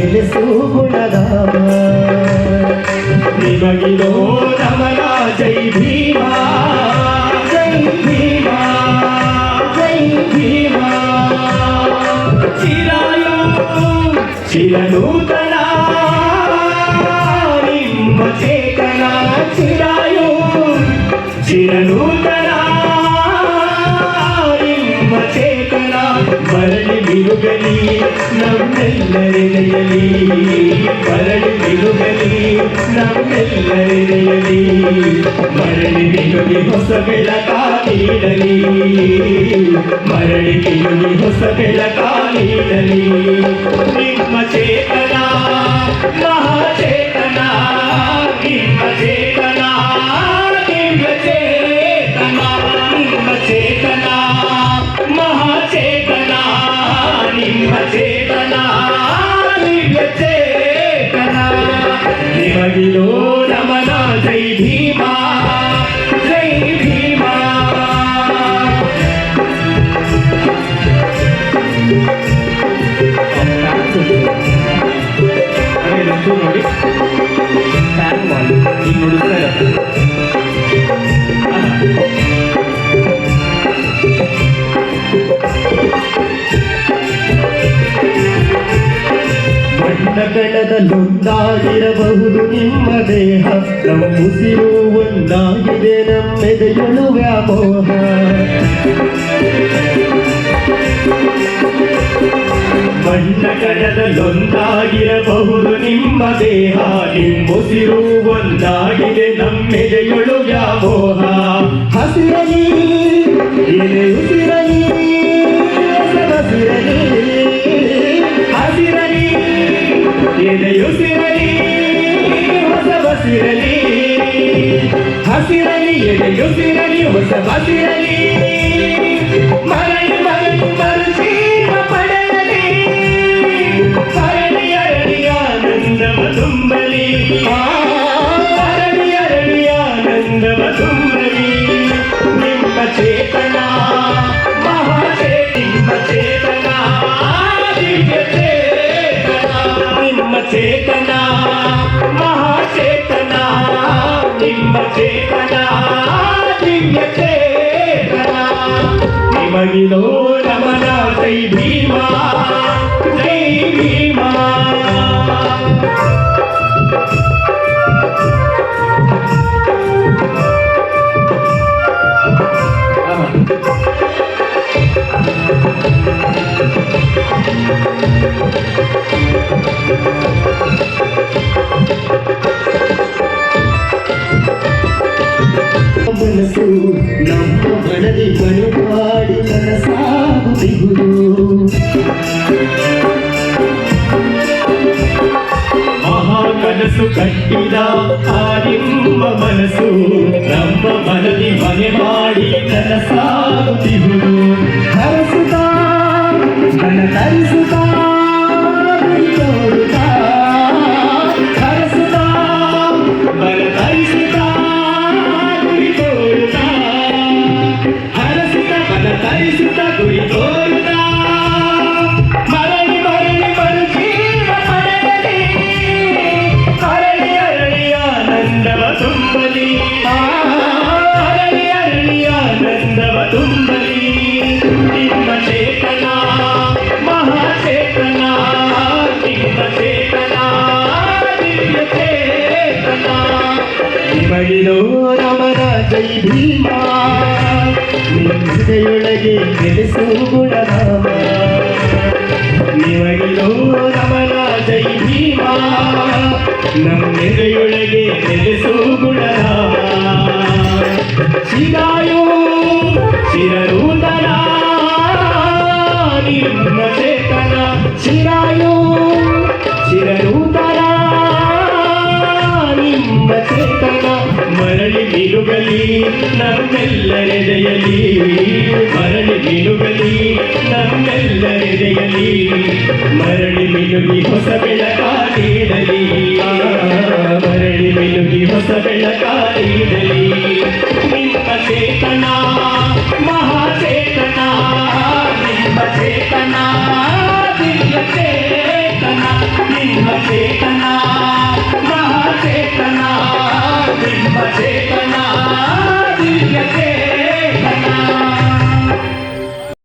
తెలుసు గుణగామ నిమగిలో రమణా జై భీమా. జై భీమా. జై భీమా. చిరాయో చిరనూతనా. నిమ్మ చేతనా. చిరాయో చిరనూ ಮರಳಿ ಬಿರುಗಲಿ ನಮ್ಮೆಲ್ಲರೆಡೆಯಲಿ ಮರಳಿ ಬಿರುಗಲಿ ನಮ್ಮೆಲ್ಲರೆಡೆಯಲಿ ಮರಳಿ ಬಿರುಗಿ ಹೊಸ ಬೆಳಕ ನೀಡಲಿ ಮರಳಿ ಬಿರುಗಿ ಹೊಸ ಬೆಳಕ ನೀಡಲಿ ನಿಮ್ಮ ಚೇತನ ಮಹಾಚೇತನ ನಿಮ್ಮ ಚೇತನ ನಿಮಗಿರೋ ನಮನ ಜೈ ಭೀಮಾ ಜೈ ಭೀಮಾ ನೋಡಿ ಟ್ಯಾಗ್ ಮಾಡಿ ಈಗ ನುಡಿಸ್ತಾ ಇರತ್ತೆ ಬಣ್ಣಗಳದಲ್ಲೊಂದಾಗಿರಬಹುದು ನಿಮ್ಮ ದೇಹ. ನಮ್ಮ ಉಸಿರು ಒಂದಾಗಿದೆ ನಮ್ಮೆದೆಯಳು ವ್ಯಾಮೋಹ. ಬಣ್ಣಗಳದಲ್ಲೊಂದಾಗಿರಬಹುದು ನಿಮ್ಮ ದೇಹ. ನಿಮ್ಮುಸಿರು ಒಂದಾಗಿದೆ ನಮ್ಮೆದೆಯೊಳು ವ್ಯಾಮೋಹ. ಹಸಿರಲಿ ಉಸಿರಲಿ ಹಸಿರಲಿ ಎದೆಯುಸಿರಲಿ ಹೊಸ ಬಸಿರಲಿ. ಹಸಿರಲಿ ಎದೆಯುಸಿರಲಿ ಹೊಸ ಬಸಿರಲಿ. ನಿಮ್ಮ ಚೇತನ ಮಹಾಚೇತನ ನಿಮ್ಮ ಚೇತನ ದಿವ್ಯ ಚೇತನ ನಿಮಗಿದೋ ನಮನ ಜೈ ಭೀಮಾ ಜೈ ಭೀಮಾ ಮನಸ್ಸು ನಮ್ಮ మనసు నమ్మబడని పనివాడి మనసాగు దిగులు. మనసు కట్టిదా ఆదిమ్మ మనసు నమ్మబడని పనివాడి మనసాగు దిగులు. తరసుతా తన తరసుతా ನಿಮ್ಮ ಹೃದಯೊಳಗೆ ನೆಲೆಸು ಗುಣನಾಮ ನಿಮಗಿರೋ ರಮಣ ಜೈ ಭೀಮಾ ನಮ್ಮೆದೆಯೊಳಗೆ ನೆಲೆಸು ಗುಣನಾಮ ಶಿರಾಯು ಶಿರನೂತನ ಮಿನುಗಲಿ ನಮ್ಮೆಲ್ಲರೆದೆಯಲಿ ಮರಳಿ ಮಿನುಗಲಿ ನಮ್ಮೆಲ್ಲರೆದೆಯಲಿ ಮರಳಿ ಮಿನುಗಿ ಹೊಸ ಬೆಳಕ ನೀಡಲಿ ಮರಳಿ ಮಿನುಗಿ ಹೊಸ ಬೆಳಕ ನೀಡಲಿ ನಿಮ್ಮ ಚೇತನ ಮಹಾಚೇತನ ನಿಮ್ಮ ಚೇತನ ನಿಮ್ಮ ಚೇತನ ನಿಮ್ಮ ಚೇತನ ಮಹಾಚೇತನ ನಿಮ್ಮ ಚೇತನ